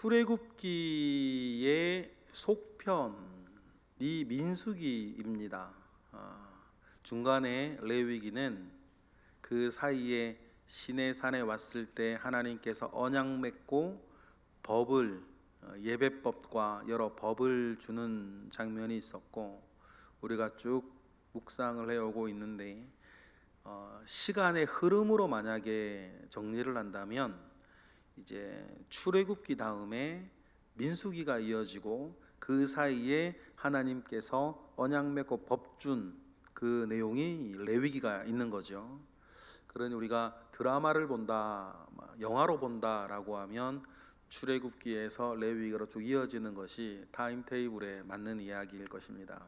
출애굽기의 속편이 민수기입니다. 아, 중간에 레위기는 그 사이에 신의 산에 왔을 때 하나님께서 언약 맺고 법을 어, 예배법과 여러 법을 주는 장면이 있었고 우리가 쭉 묵상을 해오고 있는데 어, 시간의 흐름으로 만약에 정리를 한다면 이제 출애굽기 다음에 민수기가 이어지고 그 사이에 하나님께서 언약 맺고 법준 그 내용이 레위기가 있는 거죠. 그러니 우리가 드라마를 본다, 영화로 본다라고 하면 출애굽기에서 레위기로 쭉 이어지는 것이 타임 테이블에 맞는 이야기일 것입니다.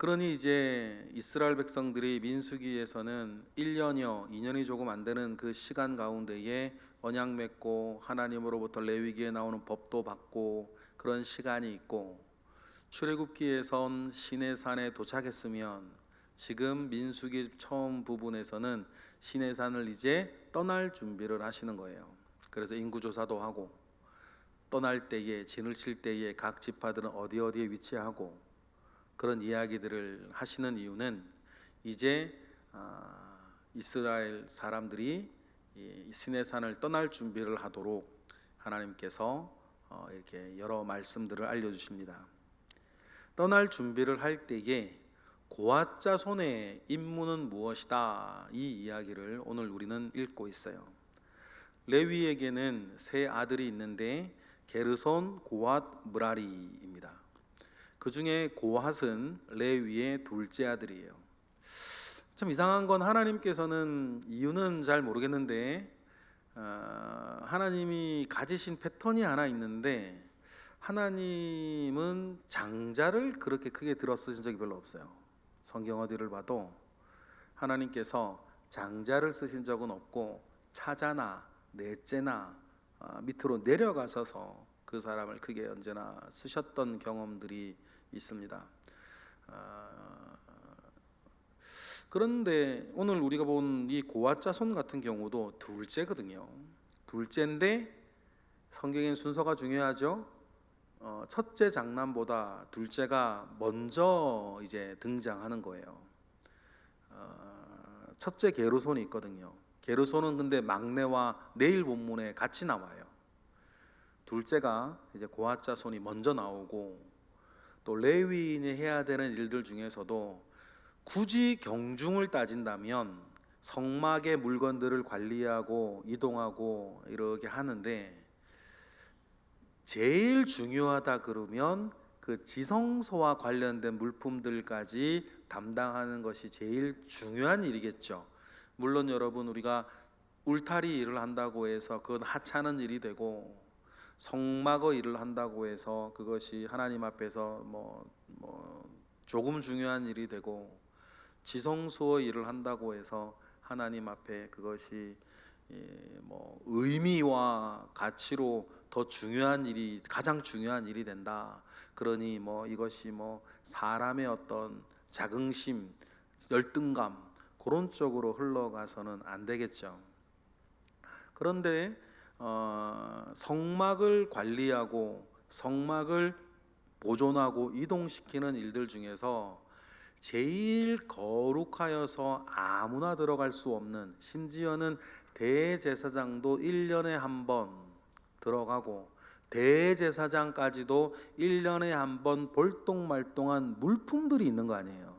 아, 그러니 이제 이스라엘 백성들이 민수기에서는 1년여, 2년이 조금 안 되는 그 시간 가운데에 언약 맺고 하나님으로부터 레위기에 나오는 법도 받고 그런 시간이 있고 출애굽기에선 시내 산에 도착했으면 지금 민수기 처음 부분에서는 시내 산을 이제 떠날 준비를 하시는 거예요. 그래서 인구 조사도 하고 떠날 때에 진을 칠 때에 각 지파들은 어디 어디에 위치하고 그런 이야기들을 하시는 이유는 이제 아, 이스라엘 사람들이 이 시내산을 떠날 준비를 하도록 하나님께서 어, 이렇게 여러 말씀들을 알려주십니다. 떠날 준비를 할 때에 고아 자 손의 임무는 무엇이다 이 이야기를 오늘 우리는 읽고 있어요. 레위에게는 세 아들이 있는데 게르손, 고앗, 무라리입니다. 그 중에 고앗은 레위의 둘째 아들이에요. 참 이상한 건 하나님께서는 이유는 잘 모르겠는데 어, 하나님이 가지신 패턴이 하나 있는데 하나님은 장자를 그렇게 크게 들어 쓰신 적이 별로 없어요. 성경 어디를 봐도 하나님께서 장자를 쓰신 적은 없고 차자나 넷째나 어, 밑으로 내려가서서 그 사람을 크게 언제나 쓰셨던 경험들이 있습니다. 어, 그런데 오늘 우리가 본 이 고아자손 같은 경우도 둘째거든요. 둘째인데 성경엔 순서가 중요하죠. 어, 첫째 장남보다 둘째가 먼저 이제 등장하는 거예요. 어, 첫째 게르손이 있거든요. 게르손은 근데 막내와 내일 본문에 같이 나와요. 둘째가 이제 고아자 손이 먼저 나오고 또 레위인이 해야 되는 일들 중에서도 굳이 경중을 따진다면 성막의 물건들을 관리하고 이동하고 이렇게 하는데 제일 중요하다 그러면 그 지성소와 관련된 물품들까지 담당하는 것이 제일 중요한 일이겠죠. 물론 여러분 우리가 울타리 일을 한다고 해서 그건 하찮은 일이 되고 성막의 일을 한다고 해서 그것이 하나님 앞에서 뭐, 뭐 조금 중요한 일이 되고 지성소의 일을 한다고 해서 하나님 앞에 그것이 뭐 의미와 가치로 더 중요한 일이 가장 중요한 일이 된다. 그러니 뭐 이것이 뭐 사람의 어떤 자긍심, 열등감 그런 쪽으로 흘러가서는 안 되겠죠. 그런데 어, 성막을 관리하고 성막을 보존하고 이동시키는 일들 중에서 제일 거룩하여서 아무나 들어갈 수 없는 심지어는 대제사장도 1년에 한 번 들어가고 대제사장까지도 1년에 한 번 볼똥말똥한 물품들이 있는 거 아니에요.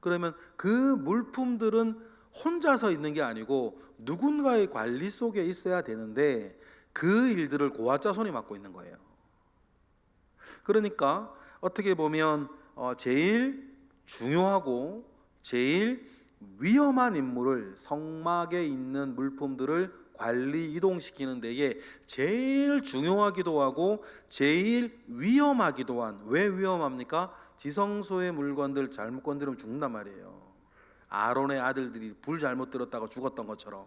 그러면 그 물품들은 혼자서 있는 게 아니고 누군가의 관리 속에 있어야 되는데 그 일들을 고아자손이 맡고 있는 거예요. 그러니까 어떻게 보면 어, 제일 중요하고 제일 위험한 인물을 성막에 있는 물품들을 관리 이동시키는 데에 제일 중요하기도 하고 제일 위험하기도 한 왜 위험합니까? 지성소의 물건들 잘못 건드리면 죽는단 말이에요. 아론의 아들들이 불 잘못 들었다가 죽었던 것처럼.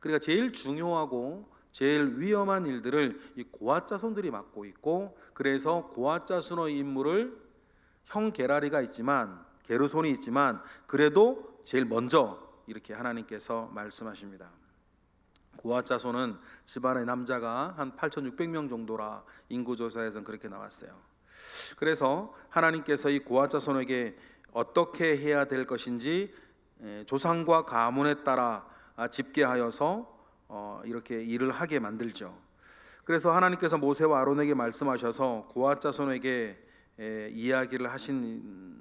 그러니까 제일 중요하고 제일 위험한 일들을 이 고아 자손들이 맡고 있고 그래서 고아 자손의 임무를 형 게라리가 있지만 게르손이 있지만 그래도 제일 먼저 이렇게 하나님께서 말씀하십니다. 고아 자손은 집안의 남자가 한 8,600명 정도라 인구 조사에서는 그렇게 나왔어요. 그래서 하나님께서 이 고아 자손에게 어떻게 해야 될 것인지 에, 조상과 가문에 따라 아, 집계하여서 어, 이렇게 일을 하게 만들죠. 그래서 하나님께서 모세와 아론에게 말씀하셔서 고아 자손에게 에, 이야기를 하신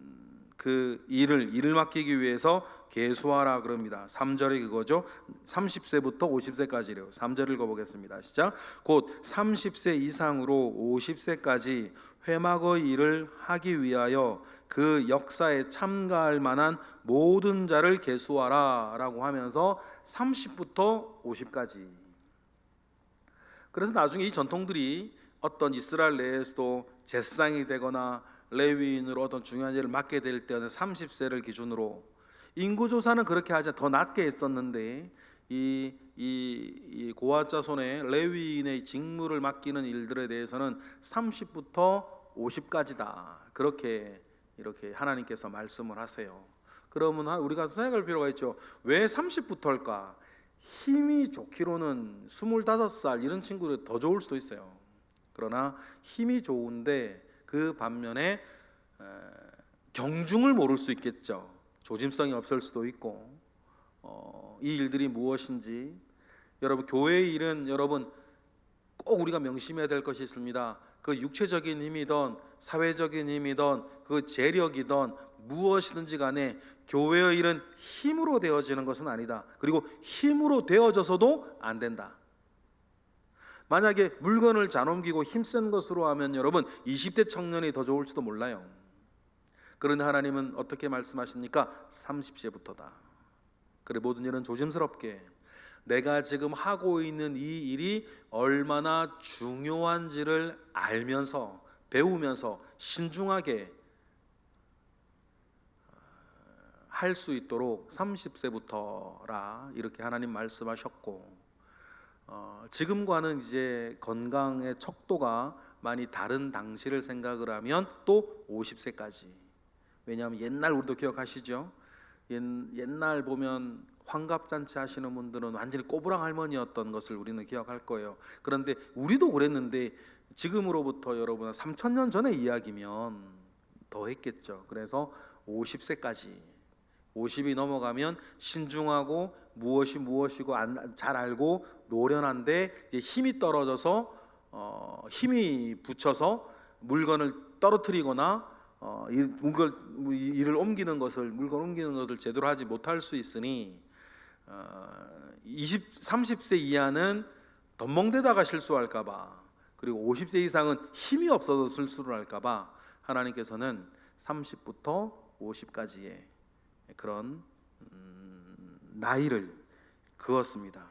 그 일을 일을 맡기기 위해서 계수하라 그럽니다. 3절이 그거죠. 30세부터 50세까지래요. 3절을 읽어 보겠습니다. 시작. 곧 30세 이상으로 50세까지 회막의 일을 하기 위하여 그 역사에 참가할 만한 모든 자를 계수하라라고 하면서 30부터 50까지. 그래서 나중에 이 전통들이 어떤 이스라엘 내에서도 제사장이 되거나 레위인으로 어떤 중요한 일을 맡게 될 때는 30세를 기준으로 인구 조사는 그렇게 하자 더 낮게 했었는데 이, 이, 이 고아 자손의 레위인의 직무를 맡기는 일들에 대해서는 30부터 50까지다 그렇게 이렇게 하나님께서 말씀을 하세요. 그러면 우리가 생각할 필요가 있죠. 왜 30부터일까? 힘이 좋기로는 25살 이런 친구들 더 좋을 수도 있어요. 그러나 힘이 좋은데 그 반면에 에, 경중을 모를 수 있겠죠. 조짐성이 없을 수도 있고 어, 이 일들이 무엇인지 여러분 교회의 일은 여러분 꼭 우리가 명심해야 될 것이 있습니다. 그 육체적인 힘이든 사회적인 힘이든 그 재력이든 무엇이든지 간에 교회의 일은 힘으로 되어지는 것은 아니다. 그리고 힘으로 되어져서도 안 된다. 만약에 물건을 잘 옮기고 힘센 것으로 하면 여러분 20대 청년이 더 좋을지도 몰라요. 그런데 하나님은 어떻게 말씀하십니까? 30세부터다. 그래 모든 일은 조심스럽게 내가 지금 하고 있는 이 일이 얼마나 중요한지를 알면서 배우면서 신중하게 할 수 있도록 30세부터라 이렇게 하나님 말씀하셨고 어, 지금과는 이제 건강의 척도가 많이 다른 당시를 생각을 하면 또 50세까지 왜냐하면 옛날 우리도 기억하시죠? 옛, 옛날 보면 환갑잔치 하시는 분들은 완전히 꼬부랑 할머니였던 것을 우리는 기억할 거예요. 그런데 우리도 그랬는데 지금으로부터 여러분 3천 년 전의 이야기면 더 했겠죠. 그래서 50세까지 50이 넘어가면 신중하고 무엇이 무엇이고 안, 잘 알고 노련한데 힘이 떨어져서 어, 힘이 붙여서 물건을 떨어뜨리거나 어, 이, 물건, 일을 옮기는 것을 물건 옮기는 것을 제대로 하지 못할 수 있으니 어, 20, 30세 이하는 덤멍대다가 실수할까봐 그리고 50세 이상은 힘이 없어서 실수를 할까봐 하나님께서는 30부터 50까지의 그런 음, 나이를 그었습니다.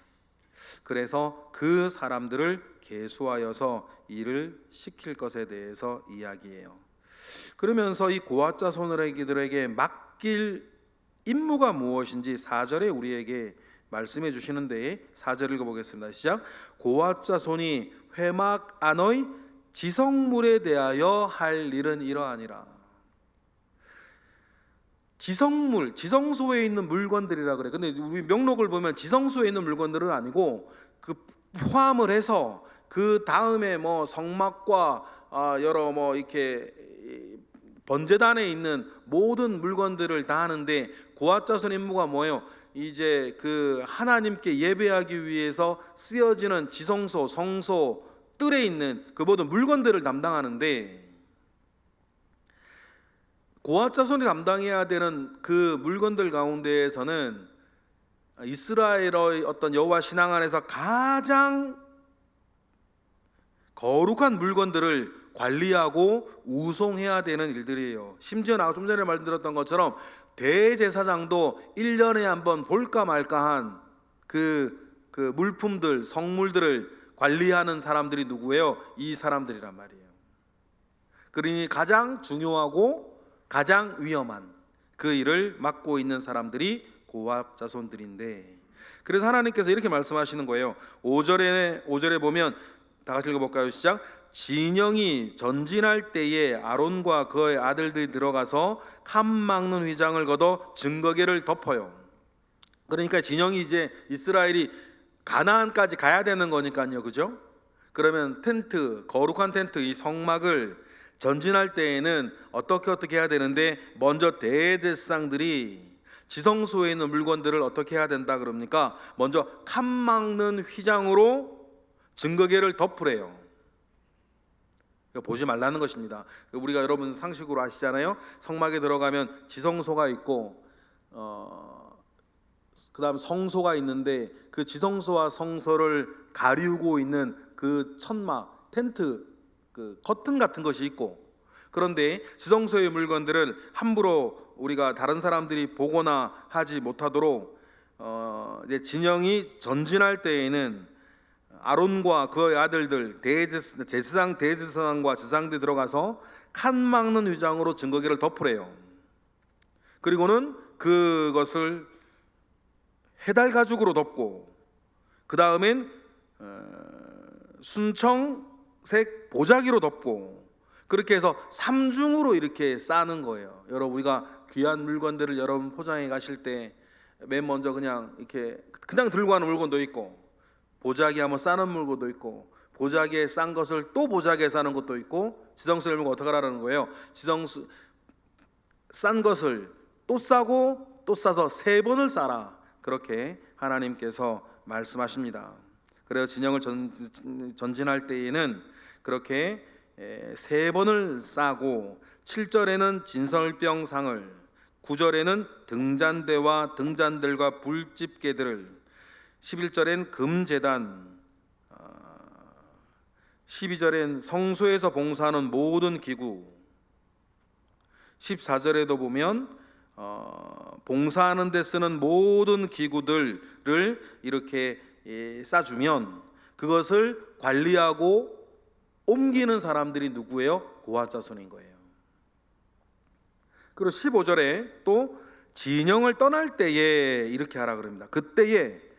그래서 그 사람들을 계수하여서 일을 시킬 것에 대해서 이야기해요. 그러면서 이 고아자 손으로에게 맡길 임무가 무엇인지 4절에 우리에게 말씀해 주시는데 4절 읽어보겠습니다. 시작. 고아자 손이 회막 안의 지성물에 대하여 할 일은 이러하니라. 지성물, 지성소에 있는 물건들이라 그래. 근데 우리 명록을 보면 지성소에 있는 물건들은 아니고 그 포함을 해서 그 다음에 뭐 성막과 아, 여러 뭐 이렇게 번제단에 있는 모든 물건들을 다 하는데 고아자손 임무가 뭐예요? 이제 그 하나님께 예배하기 위해서 쓰여지는 지성소, 성소, 뜰에 있는 그 모든 물건들을 담당하는데 고아자손이 담당해야 되는 그 물건들 가운데에서는 이스라엘의 어떤 여호와 신앙 안에서 가장 거룩한 물건들을 관리하고 우송해야 되는 일들이에요. 심지어 나좀 전에 말씀드렸던 것처럼 대제사장도 1년에 한 번 볼까 말까한 그, 그 물품들, 성물들을 관리하는 사람들이 누구예요? 이 사람들이란 말이에요. 그러니 가장 중요하고 가장 위험한 그 일을 맡고 있는 사람들이 고압 자손들인데 그래서 하나님께서 이렇게 말씀하시는 거예요. 5절에 5절에 보면 다 같이 읽어 볼까요? 시작. 진영이 전진할 때에 아론과 그의 아들들이 들어가서 칸 막는 휘장을 걷어 증거계를 덮어요. 그러니까 진영이 이제 이스라엘이 가나안까지 가야 되는 거니까요, 그죠? 그러면 텐트, 거룩한 텐트, 이 성막을 전진할 때에는 어떻게 어떻게 해야 되는데 먼저 대대상들이 지성소에 있는 물건들을 어떻게 해야 된다 그럽니까? 먼저 칸 막는 휘장으로 증거계를 덮으래요. 보지 말라는 것입니다. 우리가 여러분 상식으로 아시잖아요. 성막에 들어가면 지성소가 있고 어, 그다음 성소가 있는데 그 지성소와 성소를 가리우고 있는 그 천막 텐트 그 커튼 같은 것이 있고 그런데 지성소의 물건들을 함부로 우리가 다른 사람들이 보거나 하지 못하도록 어, 이제 진영이 전진할 때에는 아론과 그의 아들들 대제스- 제사장 대제사장과 제사장들 들어가서 칸 막는 휘장으로 증거기를 덮으래요. 그리고는 그것을 해달 가죽으로 덮고 그 다음엔 어, 순청색 보자기로 덮고 그렇게 해서 삼중으로 이렇게 싸는 거예요. 여러분 우리가 귀한 물건들을 여러분 포장해 가실 때 맨 먼저 그냥 이렇게 그냥 들고 가는 물건도 있고 보자기 한번 싸는 물건도 있고 보자기에 싼 것을 또 보자기에 싸는 것도 있고 지성수를 물고 어떻게 하라는 거예요? 지성수 싼 것을 또 싸고 또 싸서 세 번을 싸라 그렇게 하나님께서 말씀하십니다. 그래서 진영을 전, 전진할 때에는 그렇게 에, 세 번을 싸고 7절에는 진설병상을 9절에는 등잔대와 등잔들과 불집게들을 11절엔 금제단 12절엔 성소에서 봉사하는 모든 기구 14절에도 보면 어, 봉사하는 데 쓰는 모든 기구들을 이렇게 예, 싸주면 그것을 관리하고 옮기는 사람들이 누구예요? 고아자손인 거예요. 그리고 15절에 또 진영을 떠날 때에 이렇게 하라 그럽니다. 그때에 에,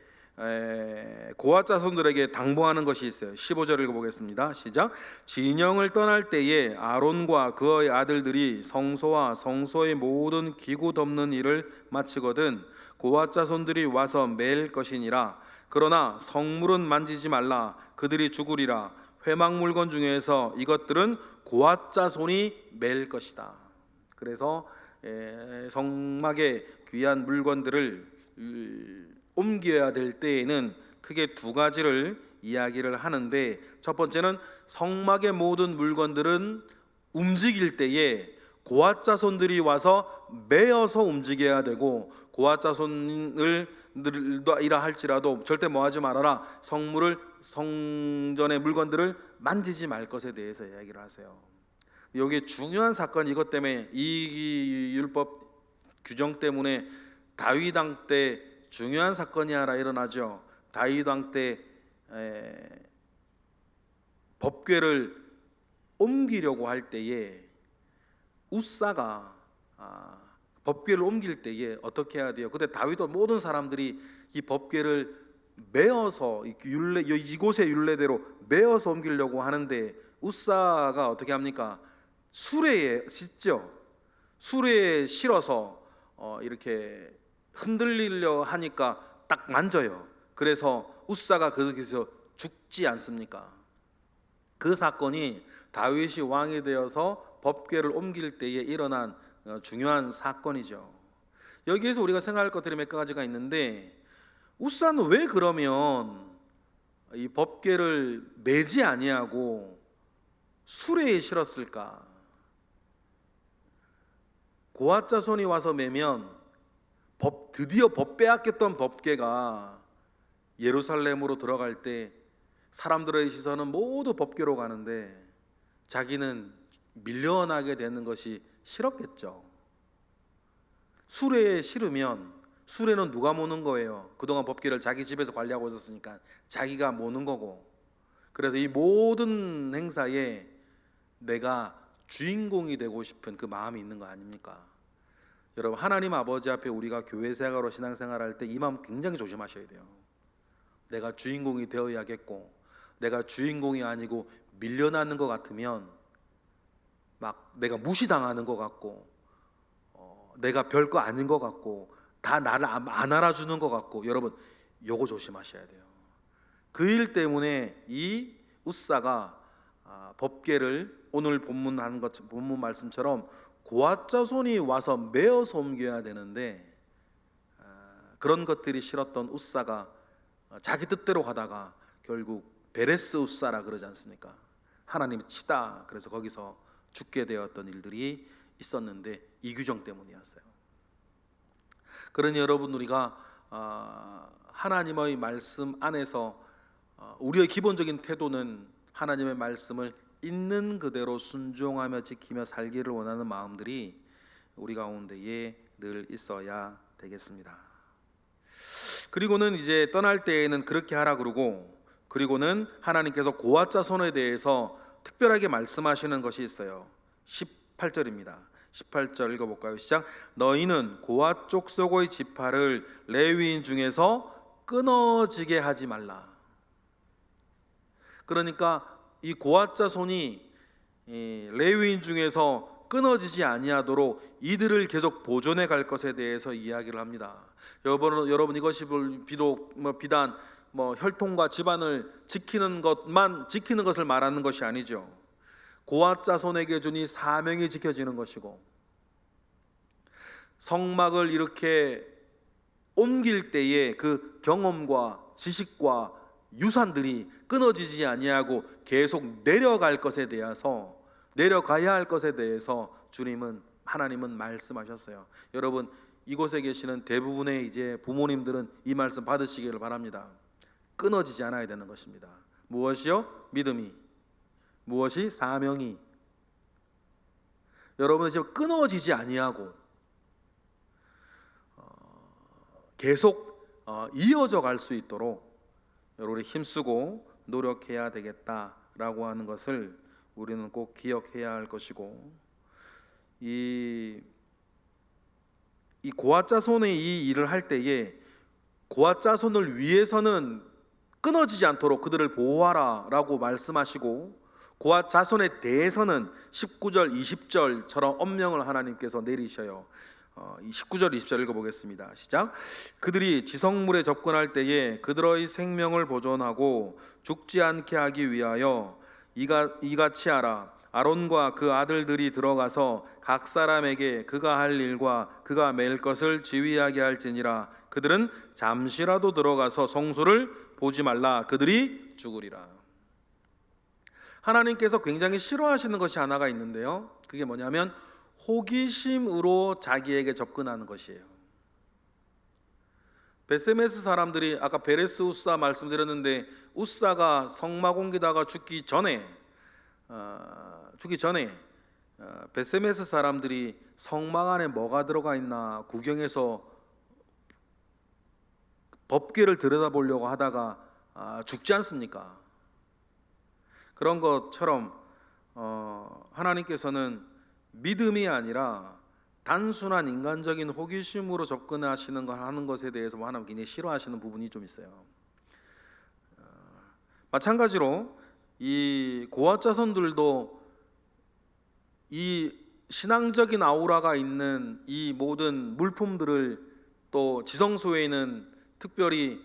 고아 자손들에게 당부하는 것이 있어요. 15절 읽어보겠습니다. 시작. 진영을 떠날 때에 아론과 그의 아들들이 성소와 성소의 모든 기구 덮는 일을 마치거든 고아 자손들이 와서 맬 것이니라. 그러나 성물은 만지지 말라. 그들이 죽으리라. 회막 물건 중에서 이것들은 고아 자손이 맬 것이다. 그래서 에, 성막의 귀한 물건들을 음, 옮겨야 될 때에는 크게 두 가지를 이야기를 하는데 첫 번째는 성막의 모든 물건들은 움직일 때에 고아 자손들이 와서 매어서 움직여야 되고 고아 자손을 이라 할지라도 절대 뭐하지 말아라 성물을 성전의 물건들을 만지지 말 것에 대해서 이야기를 하세요. 여기 중요한 사건 이것 때문에 이 율법 규정 때문에 다윗 왕때 중요한 사건이 하나 일어나죠. 다윗 왕때 법궤를 옮기려고 할 때에 우사가 아, 법궤를 옮길 때에 어떻게 해야 돼요? 그때 다윗도 모든 사람들이 이 법궤를 메어서 율례 이곳의 율례대로 메어서 옮기려고 하는데 우사가 어떻게 합니까? 수레에 싣죠. 수레에 실어서 어, 이렇게 흔들리려 하니까 딱 만져요. 그래서 우사가 거기서 죽지 않습니까? 그 사건이 다윗이 왕이 되어서 법궤를 옮길 때에 일어난 어, 중요한 사건이죠. 여기에서 우리가 생각할 것들이 몇 가지가 있는데 우사는 왜 그러면 이 법궤를 매지 아니하고 수레에 실었을까? 고아자손이 와서 매면 법 드디어 법 빼앗겼던 법궤가 예루살렘으로 들어갈 때 사람들의 시선은 모두 법궤로 가는데 자기는 밀려나게 되는 것이 싫었겠죠. 수레에 실으면 수레는 누가 모는 거예요? 그동안 법궤를 자기 집에서 관리하고 있었으니까 자기가 모는 거고. 그래서 이 모든 행사에 내가 주인공이 되고 싶은 그 마음이 있는 거 아닙니까? 여러분 하나님 아버지 앞에 우리가 교회 생활로 신앙생활 할때 이 마음 굉장히 조심하셔야 돼요. 내가 주인공이 되어야겠고 내가 주인공이 아니고 밀려나는 것 같으면 막 내가 무시당하는 것 같고 어, 내가 별거 아닌 것 같고 다 나를 안, 안 알아주는 것 같고 여러분 요거 조심하셔야 돼요. 그 일 때문에 이 우사가 아, 법계를 오늘 본문 한것 본문 말씀처럼 고아 자손이 와서 메어서 옮겨야 되는데 아, 그런 것들이 싫었던 우사가 어, 자기 뜻대로 가다가 결국 베레스 우사라 그러지 않습니까? 하나님이 치다 그래서 거기서 죽게 되었던 일들이 있었는데 이 규정 때문이었어요. 그러니 여러분 우리가 어, 하나님의 말씀 안에서 어, 우리의 기본적인 태도는 하나님의 말씀을 있는 그대로 순종하며 지키며 살기를 원하는 마음들이 우리 가운데에 늘 있어야 되겠습니다. 그리고는 이제 떠날 때에는 그렇게 하라 그러고 그리고는 하나님께서 고아 자손에 대해서 특별하게 말씀하시는 것이 있어요. 18절입니다. 18절 읽어 볼까요? 시작. 너희는 고아 족속의 지파를 레위인 중에서 끊어지게 하지 말라. 그러니까 이 고아 자손이 이 레위인 중에서 끊어지지 아니하도록 이들을 계속 보존해 갈 것에 대해서 이야기를 합니다. 여러분, 여러분 이것이 비록 뭐 비단 뭐 혈통과 집안을 지키는 것만 지키는 것을 말하는 것이 아니죠. 고아 자손에게 주니 사명이 지켜지는 것이고 성막을 이렇게 옮길 때의 그 경험과 지식과 유산들이 끊어지지 아니하고 계속 내려갈 것에 대해서 내려가야 할 것에 대해서 주님은 하나님은 말씀하셨어요. 여러분 이곳에 계시는 대부분의 이제 부모님들은 이 말씀 받으시기를 바랍니다. 끊어지지 않아야 되는 것입니다. 무엇이요? 믿음이. 무엇이? 사명이. 여러분은 지금 끊어지지 아니하고 어, 계속 어, 이어져 갈 수 있도록 여러분이 힘쓰고 노력해야 되겠다라고 하는 것을 우리는 꼭 기억해야 할 것이고 이, 이 고아자손의 이 일을 할 때에 고아자손을 위해서는 끊어지지 않도록 그들을 보호하라라고 말씀하시고 고아 자손에 대해서는 19절, 20절처럼 엄명을 하나님께서 내리셔요. 어, 19절 20절 읽어보겠습니다. 시작. 그들이 지성물에 접근할 때에 그들의 생명을 보존하고 죽지 않게 하기 위하여 이가 이같이 하라. 아론과 그 아들들이 들어가서 각 사람에게 그가 할 일과 그가 맬 것을 지휘하게 할지니라. 그들은 잠시라도 들어가서 성소를 보지 말라. 그들이 죽으리라. 하나님께서 굉장히 싫어하시는 것이 하나가 있는데요. 그게 뭐냐면 호기심으로 자기에게 접근하는 것이에요. 베세메스 사람들이 아까 베레스 우사 말씀드렸는데 우사가 성막 옮기다가 죽기 전에 어, 죽기 전에 어, 베세메스 사람들이 성막 안에 뭐가 들어가 있나 구경해서 법궤를 들여다보려고 하다가 아, 죽지 않습니까? 그런 것처럼 어, 하나님께서는 믿음이 아니라 단순한 인간적인 호기심으로 접근하시는 거 하는 것에 대해서 뭐 하나님 굉장히 싫어하시는 부분이 좀 있어요. 어, 마찬가지로 이 고아 자손들도 이 신앙적인 아우라가 있는 이 모든 물품들을 또 지성소에는 특별히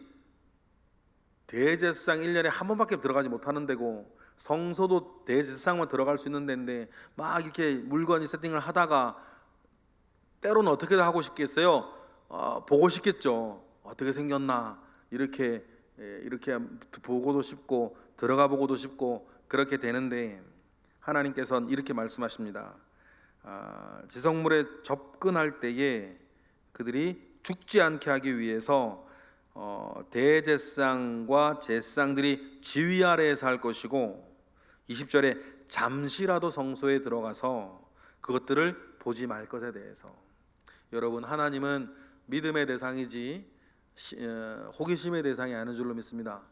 대제사장 1년에 한 번밖에 들어가지 못하는 데고 성소도 대제사장만 들어갈 수 있는 데인데 막 이렇게 물건이 세팅을 하다가 때로는 어떻게 하고 싶겠어요? 어, 보고 싶겠죠. 어떻게 생겼나 이렇게 예, 이렇게 보고도 싶고 들어가 보고도 싶고 그렇게 되는데 하나님께서는 이렇게 말씀하십니다. 아, 지성물에 접근할 때에 그들이 죽지 않게 하기 위해서 어, 대제상과 제상들이 지휘 아래에 살 것이고 20절에 잠시라도 성소에 들어가서 그것들을 보지 말 것에 대해서 여러분 하나님은 믿음의 대상이지 시, 어, 호기심의 대상이 아닌 줄로 믿습니다.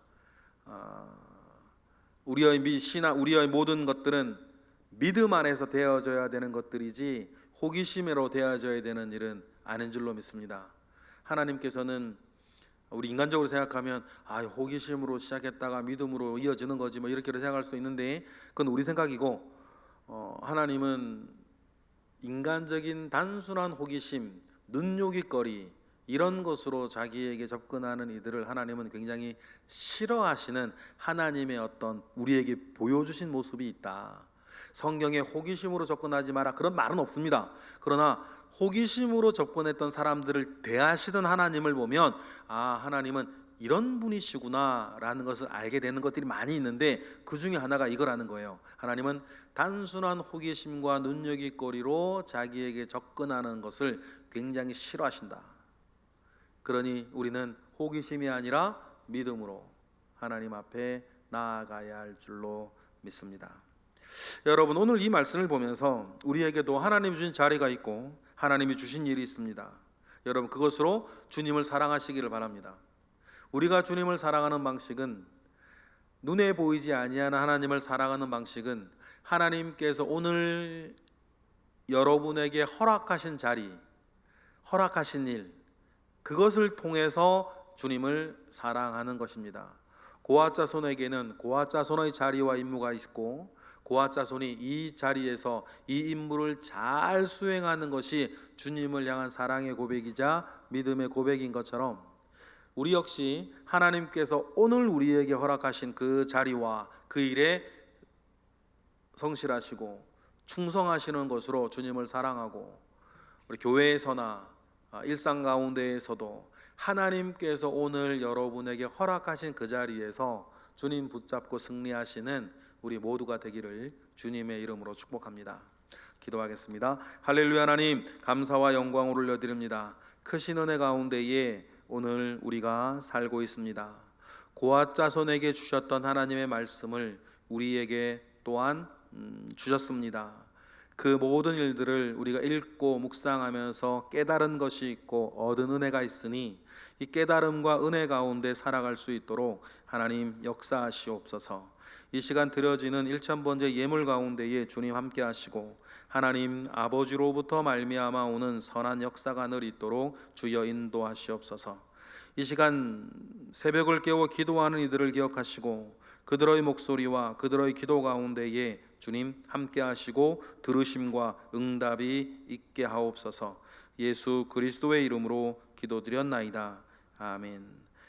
어, 우리의 미, 신앙, 우리의 모든 것들은 믿음 안에서 되어져야 되는 것들이지 호기심으로 되어져야 되는 일은 아닌 줄로 믿습니다. 하나님께서는 우리 인간적으로 생각하면 아 호기심으로 시작했다가 믿음으로 이어지는 거지 뭐 이렇게 생각할 수도 있는데 그건 우리 생각이고 어, 하나님은 인간적인 단순한 호기심, 눈요깃거리 이런 것으로 자기에게 접근하는 이들을 하나님은 굉장히 싫어하시는 하나님의 어떤 우리에게 보여주신 모습이 있다. 성경에 호기심으로 접근하지 마라 그런 말은 없습니다. 그러나 호기심으로 접근했던 사람들을 대하시던 하나님을 보면 아 하나님은 이런 분이시구나라는 것을 알게 되는 것들이 많이 있는데 그 중에 하나가 이거라는 거예요. 하나님은 단순한 호기심과 눈여깃거리로 자기에게 접근하는 것을 굉장히 싫어하신다. 그러니 우리는 호기심이 아니라 믿음으로 하나님 앞에 나아가야 할 줄로 믿습니다. 여러분 오늘 이 말씀을 보면서 우리에게도 하나님 주신 자리가 있고 하나님이 주신 일이 있습니다. 여러분 그것으로 주님을 사랑하시기를 바랍니다. 우리가 주님을 사랑하는 방식은 눈에 보이지 아니하는 하나님을 사랑하는 방식은 하나님께서 오늘 여러분에게 허락하신 자리, 허락하신 일, 그것을 통해서 주님을 사랑하는 것입니다. 고아 자손에게는 고아 자손의 자리와 임무가 있고 고아 자손이 이 자리에서 이 임무를 잘 수행하는 것이 주님을 향한 사랑의 고백이자 믿음의 고백인 것처럼 우리 역시 하나님께서 오늘 우리에게 허락하신 그 자리와 그 일에 성실하시고 충성하시는 것으로 주님을 사랑하고 우리 교회에서나 아, 일상 가운데에서도 하나님께서 오늘 여러분에게 허락하신 그 자리에서 주님 붙잡고 승리하시는 우리 모두가 되기를 주님의 이름으로 축복합니다. 기도하겠습니다. 할렐루야 하나님 감사와 영광을 올려드립니다. 크신 은혜 가운데에 오늘 우리가 살고 있습니다. 고아 자손에게 주셨던 하나님의 말씀을 우리에게 또한 음, 주셨습니다. 그 모든 일들을 우리가 읽고 묵상하면서 깨달은 것이 있고 얻은 은혜가 있으니 이 깨달음과 은혜 가운데 살아갈 수 있도록 하나님 역사하시옵소서. 이 시간 드려지는 일천번째 예물 가운데에 주님 함께 하시고 하나님 아버지로부터 말미암아 오는 선한 역사가 늘 있도록 주여 인도하시옵소서. 이 시간 새벽을 깨워 기도하는 이들을 기억하시고 그들의 목소리와 그들의 기도 가운데에 주님 함께 하시고 들으심과 응답이 있게 하옵소서. 예수 그리스도의 이름으로 기도드렸나이다. 아멘.